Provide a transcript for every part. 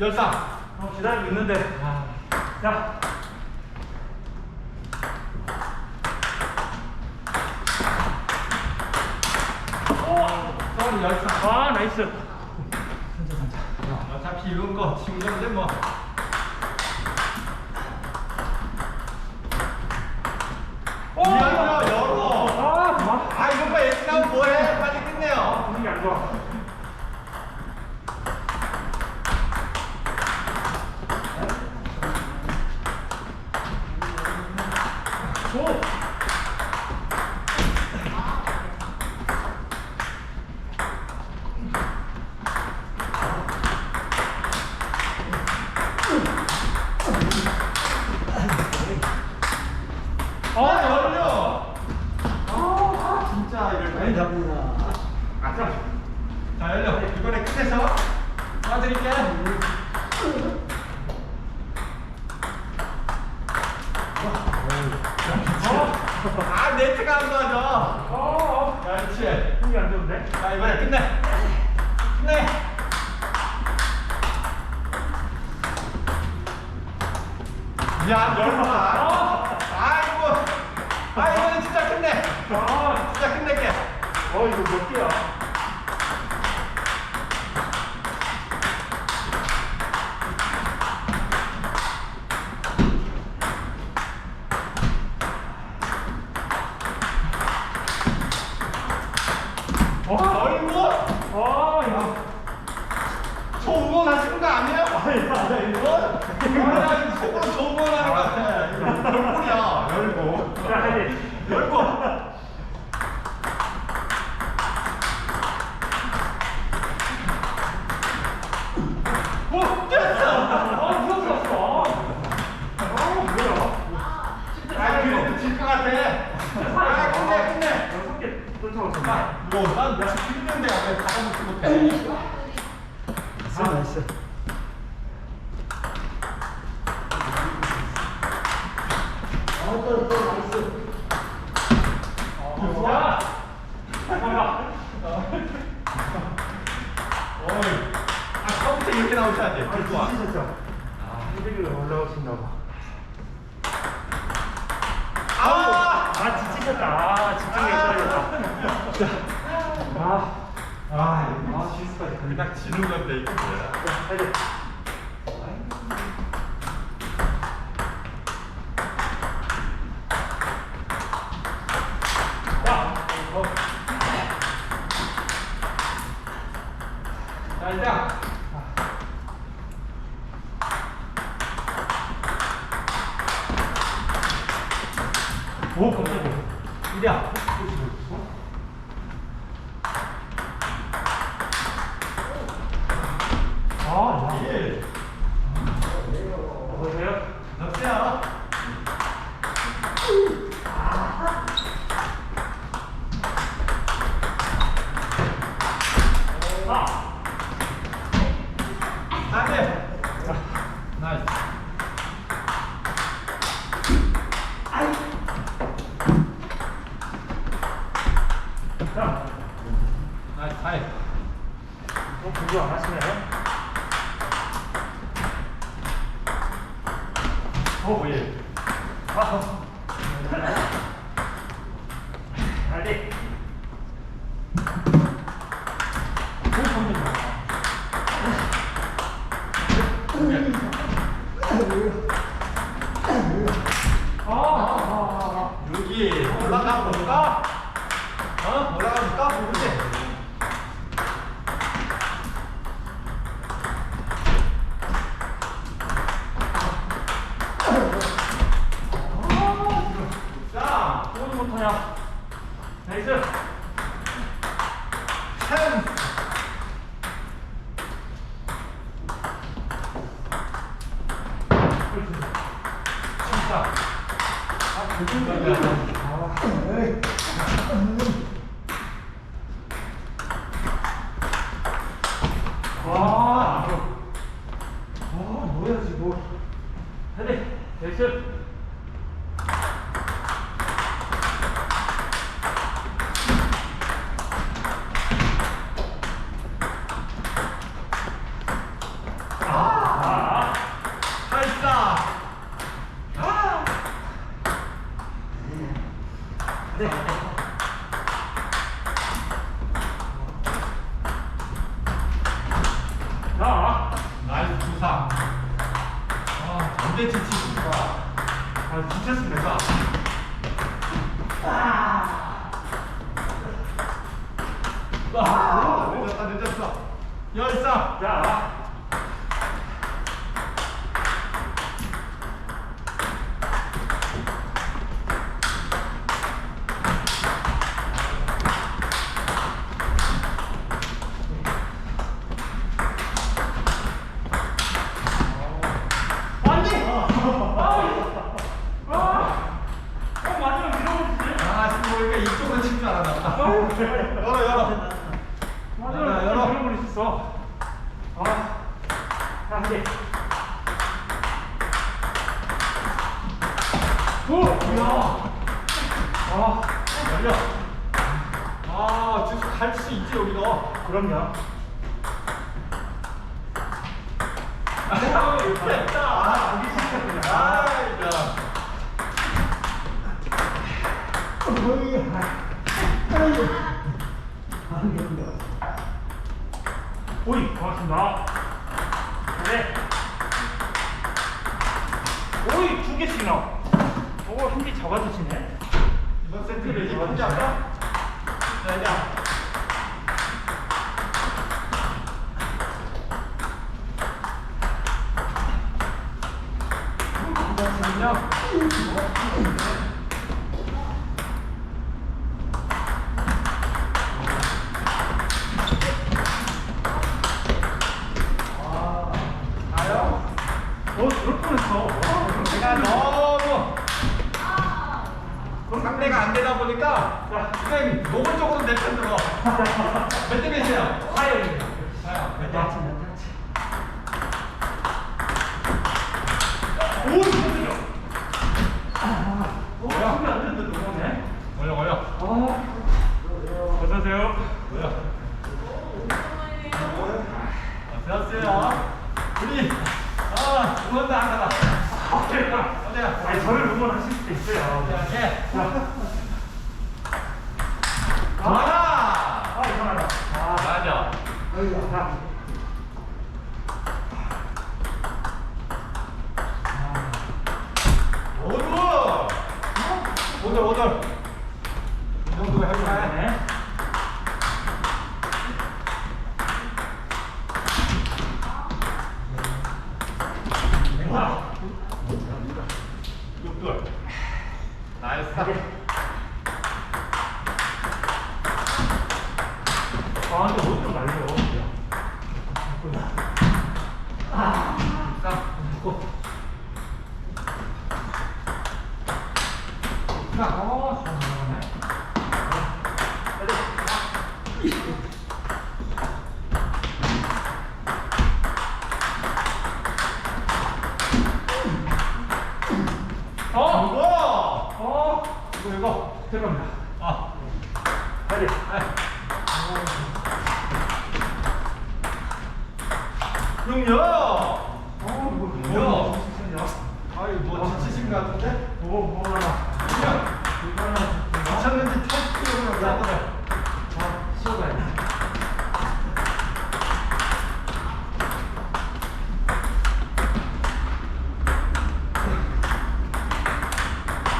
열상. 어, 기다리고 있는데. 아, 자. 서울이 열상. 아, 나이스. 어차피 이런 거 지금 건데 뭐. 오! 열어, 열어. 아. 아, 이거 봐, 나면 뭐해? 빨리 끝내요. 분위기 안 좋아. 오! 아, 열려. 아, 진짜 이럴 많이 때. 잡는다. 아, 자, 자, 열려. 이번에 끝내서 도와드릴게. 아, 네트가 안 맞아. 어, 어. 그렇지. 분위기 안 좋은데? 자, 이번에 끝내. 끝내. 야, 열마. 아이고. 아, 이번엔 진짜 끝내. 아, 진짜 끝낼게. 어, 이거 몇 개야? 어, 아이고. 아, 이거. 저 응원하시는 거 아니에요? 아니, 아니, 이거. 이거? 아, 이거 속으로 저 응원하는 거 같아. 이거 열골이야. 열고. 자, 하지. 열고. 오, 됐어. 아, 무섭었어. 아, 뭐야? 아, 그래도 질것 같아. 아, 끝내, 끝내. 여섯 개 쫓아왔어. 아, 뭐, 난 역시 못해? 나이스. 어. 아, 이렇게 나오셔야 돼. 들고 와. 지치셨죠? 헤드를 올라오신다고. 아! 아, 지치셨다. 아, 집중했어야겠다. 아, 아, 아, 실수까지 그냥 지는 건데, 이거 뭐야. 하지. 야! 어. 자, 깜짝이야. 이리야. 아, 야. 일. 여보세요? 여보세요? 아! 안 돼. 나이스. 자, 나이스, 타임. 뭐 공부 안 하시네? 오, 예. 아, 빨리. 아, 아, 아, 여기 올라가 볼까? 어? 올라가 볼까? 그렇지. 자, 아. 오지 못하냐? 나이스. 템. 진짜. 아. 와, 아, 뭐야, 지금. 헤드, 나이스. 자, 나이스 부상. 아, 전대 지치고. 아, 지쳤습니다. 아, 늦었다, 늦었어. 열사. 자, 안 돼! 아, 아, 어, 맞으면 밀어버리지. 아, 지금 보니까 이쪽으로 칠줄 알았나. 열어, 열어. 맞으면 열어, 열어. 밀어버릴 수 있어. 아, 자, 한 개. 오! 야! 아, 열려. 아, 지금 갈수 있지, 여기도. 그럼요. 아, 됐다. 아, 여기 시작했구나. 아, 야. 오이, 고맙습니다. 네. 오이, 두 개씩 나와. 오, 힘이 잡아주시네. 이번 세트를 이제 혼자 할까? 자, 이제. 잠깐만요. 가요? 어, 그럴 뻔했어. 제가 너무 상대가 안 되다 보니까 그냥 노골적으로 내편 들어. 몇대 몇이야? 화요일. 가요. 몇 대? 오, 힘들어. 오, 힘이 안 되는데 너무하네. 올려, 올려. 아, 어서오세요. 올려. 어서오세요. 우리, 아, 응원도 안 가다. 어디야? 아니, 저를 응원하실 수도 있어요. 자, 예. 아, 좋아! 아, 이상하다. 아, 맞아. 자. 오늘! 오늘, 오늘. 이 정도 해볼까요? 네. 아, 육돌. 나이스. 아, 근데 어디로 날려? 자, 자, 어, 잘 나가네. 어, 이거! 어, 이거, 이거. 들어갑니다. 아, 빨리. 그럼요! 어, 뭐야? 진짜냐? 아이, 뭐, 지치신 것 같은데? 뭐, 뭐야? 그냥, 이거는 지쳤는지 턱 뛰어오는 거 같아. 아, 쉬어가야 돼.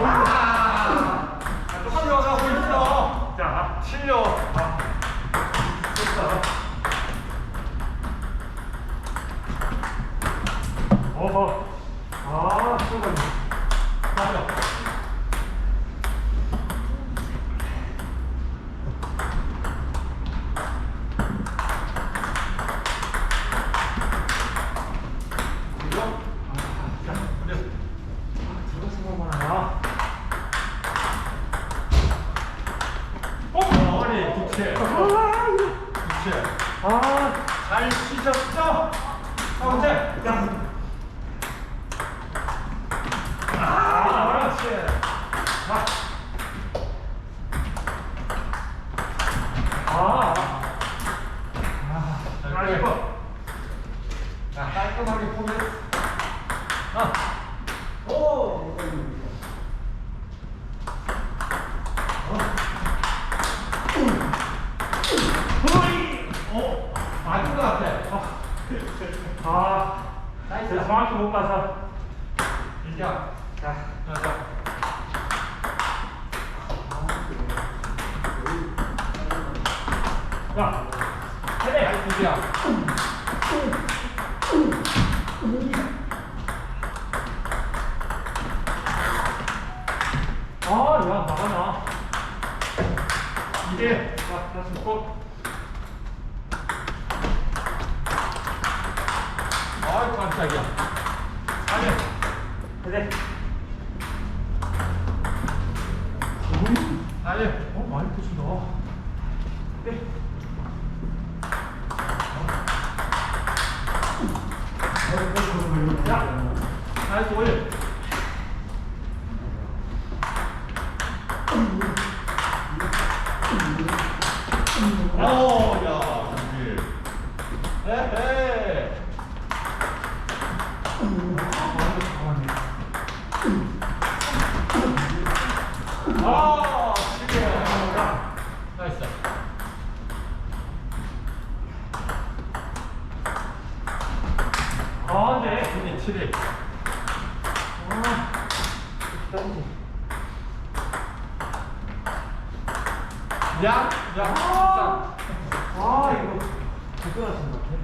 와! 칠려가고 있어. 자, 칠려. 아, 됐어. 어허. 아, 쉬어가야 돼. 맞아. 이거? 자, 그래. 저거 생각만 하나. 어, 머리, 부채. 부채. 아, 잘? 가운데. 야. 아, 그렇지. 아. 아. 자, 이거. 자, 깔끔하게 포기했어. 아. 오! 호이! 어, 맞은 것 같아. 아, 나이스. 제가 정확히 못 봐서. 인자. 자, 자, 자. 자, 세대. 인자. 아, 야, 나가나. 이게, 자, 다시 꼭. 아이, 깜짝이야. 아니, 세대. 아니, 어, 많이 크신다. 네. 자, 나이스, 올려. 오, 야, 준비. 에헤. 아, 시계. 나이스. 아, 네. 분이 7 야, 야, 아, 아, 이거. 불편하신 것 같아.